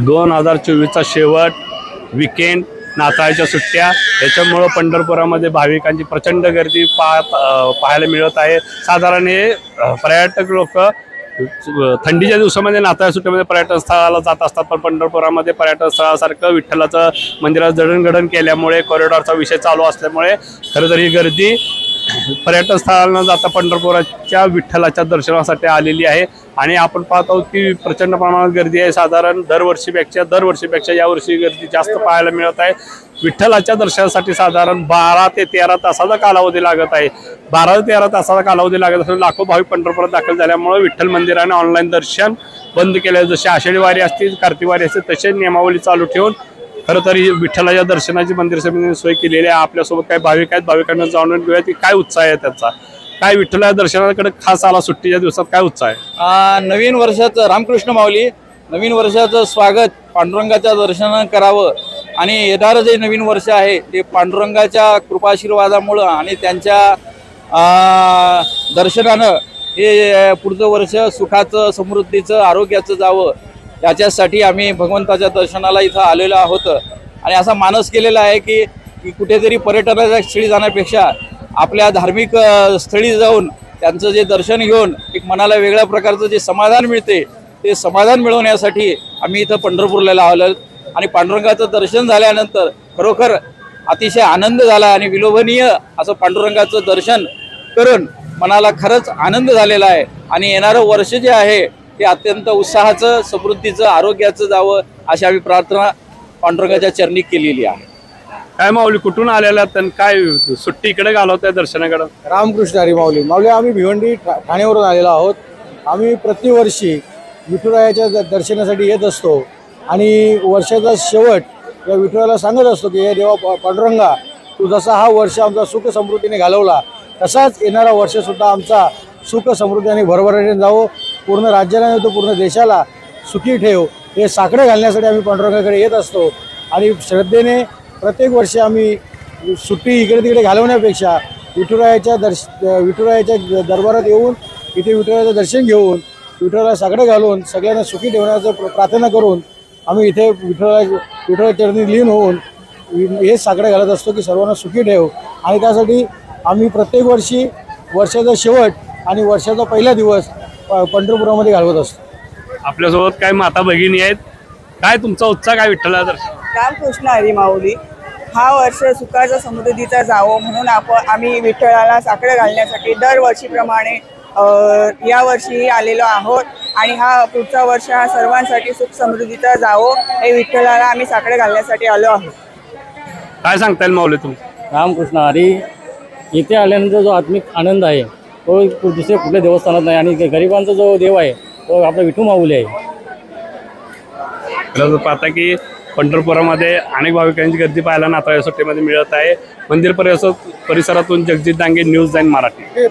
दोन हजार चोवीसचा शेवट विकेंड नाताळच्या सुट्ट्या याच्यामुळं पंढरपुरामध्ये भाविकांची प्रचंड गर्दी पाहत पाहायला मिळत आहे. साधारण हे पर्यटक लोक थंडीच्या दिवसामध्ये नाताळ सुट्ट्यामध्ये पर्यटन स्थळाला जात असतात पण पंढरपुरामध्ये पर्यटन स्थळासारखं विठ्ठलाचं मंदिरात जडणघडण केल्यामुळे कॉरिडॉरचा विषय चालू असल्यामुळे खरं तर ही गर्दी पर्यटन स्थळांना जाता पंढरपुराच्या विठ्ठलाच्या दर्शनासाठी आलेली आहे. आणि आपण पाहत आहोत की प्रचंड प्रमाणात गर्दी आहे. साधारण दरवर्षीपेक्षा दरवर्षीपेक्षा यावर्षी गर्दी जास्त पाहायला मिळत आहे. विठ्ठलाच्या दर्शनासाठी साधारण बारा ते तेरा तासाचा कालावधी लागत आहे. बारा ते तेरा तासाचा कालावधी लागत असून लाखो भाविक पंढरपुरात दाखल झाल्यामुळे विठ्ठल मंदिराने ऑनलाईन दर्शन बंद केले. जसे आषाढी वारी असतील कार्तिक वारी असतील तसे नियमावली चालू ठेवून खरं तर ही विठ्ठलाच्या दर्शनाची मंदिर समितीने सोय केलेली आहे. आपल्यासोबत काही भाविक आहेत. भाविकांना जाणून घेऊया की काय उत्साह आहे त्याचा. काय विठ्ठलाच्या दर्शनाकडे खास आला सुट्टीच्या दिवसात? काय उत्साह आहे? नवीन वर्षाचं रामकृष्ण माऊली नवीन वर्षाचं स्वागत पांडुरंगाच्या दर्शन करावं. आणि येणारं जे नवीन वर्ष आहे ते पांडुरंगाच्या कृपाशीर्वादामुळं आणि त्यांच्या दर्शनानं हे पुढचं वर्ष सुखाचं समृद्धीचं आरोग्याचं जावं. याच्यासाठी आम्ही भगवंताच्या दर्शनाला इथं आलेलो आहोत. आणि असा मानस केलेला आहे की की कुठेतरी पर्यटनाच्या स्थळी जाण्यापेक्षा आपल्या धार्मिक स्थळी जाऊन त्यांचं जे दर्शन घेऊन एक मनाला वेगळ्या प्रकारचं जे समाधान मिळते ते समाधान मिळवण्यासाठी आम्ही इथं पंढरपूरला आलो. आणि पांडुरंगाचं दर्शन झाल्यानंतर खरोखर अतिशय आनंद झाला आणि विलोभनीय असं पांडुरंगाचं दर्शन करून मनाला खरंच आनंद झालेला आहे. आणि येणारं वर्ष जे आहे ते अत्यंत उत्साहाचं समृद्धीचं आरोग्याचं जावं अशी आम्ही प्रार्थना पांडुरंगाच्या चरणी केलेली आहे. काय माऊली कुठून आलेला आणि काय सुट्टी इकडे घालवताय दर्शनाकडं? रामकृष्ण हरी माऊली. माऊली आम्ही भिवंडी ठा- ठाण्यावरून आलेलो आहोत. आम्ही प्रतिवर्षी विठुरायाच्या द- दर्शनासाठी येत असतो आणि वर्षाचा शेवट या विठुराला सांगत असतो की हे देवा पा- पांडुरंगा तू जसा हा वर्ष आमचा सुख समृद्धीने घालवला तसाच येणारा वर्षसुद्धा आमचा सुख समृद्धी आणि भरभराटीने जावो. पूर्ण राज्याला नव्हतं पूर्ण देशाला सुखी ठेव. हे साकडे घालण्यासाठी आम्ही पांडुरंगाकडे येत असतो. आणि श्रद्धेने प्रत्येक वर्षी आम्ही सुट्टी इकडे तिकडे घालवण्यापेक्षा विठुरायाच्या दर्श विठुरायाच्या दरबारात येऊन इथे विठुरायाचं दर्शन घेऊन विठुराला साकडे घालून सगळ्यांना सुखी ठेवण्याचं प्र- प्रार्थना करून आम्ही इथे विठुरा विठुरा चरणी लीन होऊन हे हेच साकडे घालत असतो की सर्वांना सुखी ठेव. आणि त्यासाठी आम्ही प्रत्येक वर्षी वर्षाचा शेवट आणि वर्षाचा पहिला दिवस प- पंढरपुरामध्ये घालवत असतो. आपल्यासोबत काय माता भगिनी आहेत. काय तुमचा उत्साह काय विठ्ठला दर्शन रामकृष्ण हरी माऊली. हा वर्ष सुखाचा समृद्धीचा जावो म्हणून आपण आम्ही विठ्ठलाला साकडं घालण्यासाठी दरवर्षीप्रमाणे अ, यावर्षीही आलेलो आहोत. आणि हा पुढचा वर्ष हा सर्वांसाठी सुख समृद्धीचा जावो. हे विठ्ठलाला आम्ही साकडं घालण्यासाठी आलो आहोत. काय सांगता येईल माऊली तुम्ही? रामकृष्ण हरी. इथे आल्यानंतर जो आत्मिक आनंद आहे तो दुसऱ्या कुठल्या देवस्थानात नाही. आणि गरिबांचा जो देव आहे तो आपला विठू माऊली आहे. पाहता की पंढरपुरामध्ये अनेक भाविकांची गर्दी पाहायला नाताळ्या सुट्टीमध्ये मिळत आहे. मंदिर परिसर परिसरातून जगजित डांगे न्यूज नाईन मराठी.